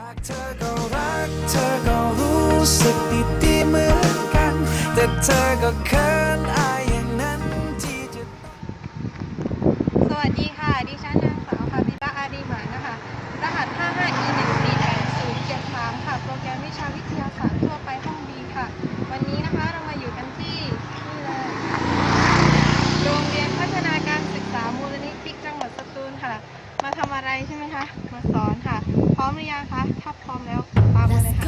หากเธอก็รักเธอก็รู้สึกดีๆเหมือนกัน แต่เธอก็เขินอายอย่างนั้นที่จะ สวัสดีค่ะ ดิฉันนางสาวคาบิลาอาดีหมานะคะ รหัส 55 e 1 4 8 0 7 3ค่ะ โปรแกรมวิชาวิทยาศาสตร์ทั่วไปห้องบีค่ะ วันนี้นะคะเรามาอยู่กันที่นี่เลยโรงเรียนพัฒนาการศึกษามูลนิธิจังหวัดสตูลค่ะ มาทำอะไรใช่ไหมคะ มาสอนค่ะ พร้อมหรือยังคะ ถ้าพร้อมแล้วตามมาเลยค่ะ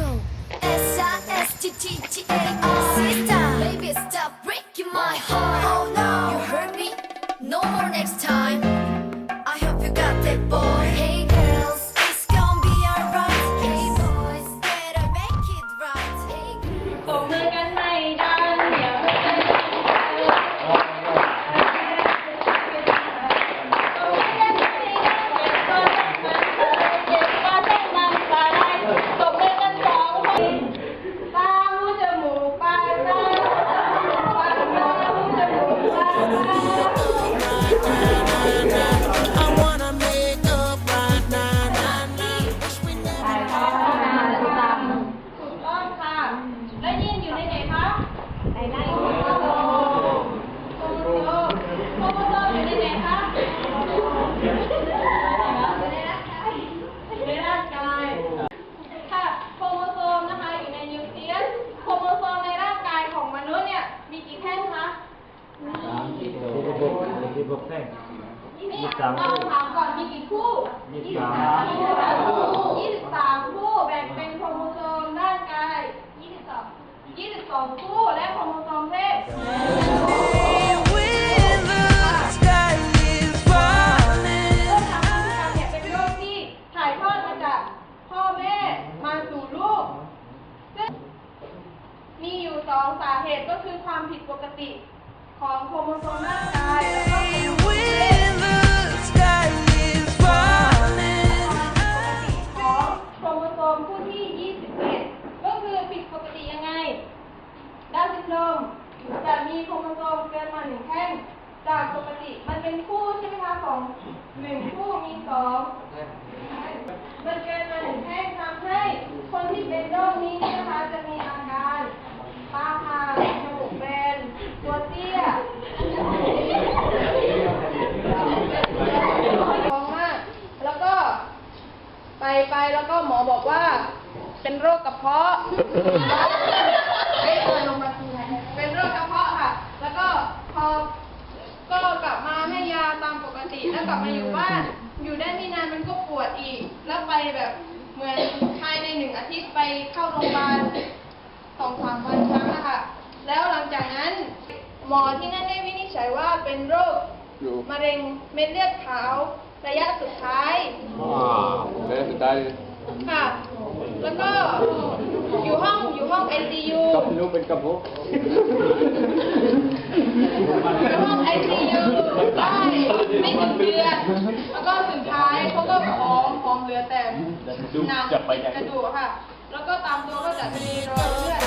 S I S T T T A R Sister Baby ที่พบแท่งนี่เราถามก่อนมีกี่คู่ยี่สิบสามคู่ยี่สิบสามคู่แบ่งเป็นโครโมโซมร่างกายยี่สิบสองยี่สิบสองคู่และโครโมโซมเพศ When the sky is falling โรคทางพันธุกรรมเนี่ยเป็นโรคที่ถ่ายทอดมาจากพ่อแม่มาสู่ลูกซึ่งมีอยู่สองสาเหตุก็คือความผิดปกติ ของโครโมโซมร่างกายแล้วก็โครโมโซมเพศ When the sky is falling ของโครโมโซมคู่ที่ 21 ก็คือผิดปกติยังไง ดาวน์ซินโดรมจะมีโครโมโซมเกินมาหนึ่งแท่งจากปกติมันเป็นคู่ใช่ไหมคะของหนึ่งคู่มีสองมันเกินมาหนึ่งแท่งทำให้คนที่เป็นโรคนี้นะคะจะมีอาการตาห่างจมูกแบนตัวเตี้ย ท้องมาก แล้วก็ไปไปแล้วก็หมอบอกว่า เป็นโรคกระเพาะเอ้ยเออลงมาทีไหนเป็นโรคกระเพาะค่ะ แล้วก็พอก็กลับมาให้ยาตามปกติ แล้วกลับมาอยู่บ้าน อยู่ได้ไม่นานมันก็ปวดอีก แล้วไปแบบเหมือนภายในหนึ่งอาทิตย์ไปเข้าโรงพยาบาลสองสามวันครั้งนะคะแล้วหลังจากนั้นหมอที่นั่นได้วินิจฉัยว่าเป็นโรคมะเร็งเม็ดเลือดขาวระยะสุดท้ายแล้วสุดท้าย ค่ะ แล้วก็อยู่ ห้องอยู่ห้อง ICU กับนุ้เป็นกระพุ้อยู่ห้อง ICU ได้ไม่ถึงเดือนแล้วก็สุดท้ายเขาก็ผอมผอมเหลือแต่หนังกระดูกค่ะ แล้วก็ตามตัวก็จะมีรอยเลือด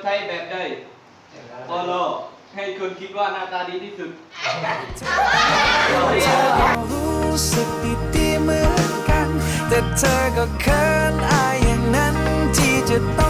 มีจีโนไทป์แบบใดปอลอให้คนคิดว่าหน้าตาดีที่สุด รู้สึกดีๆเหมือนกัน แต่เธอก็เขินอายอย่างนั้นที่จะต้อง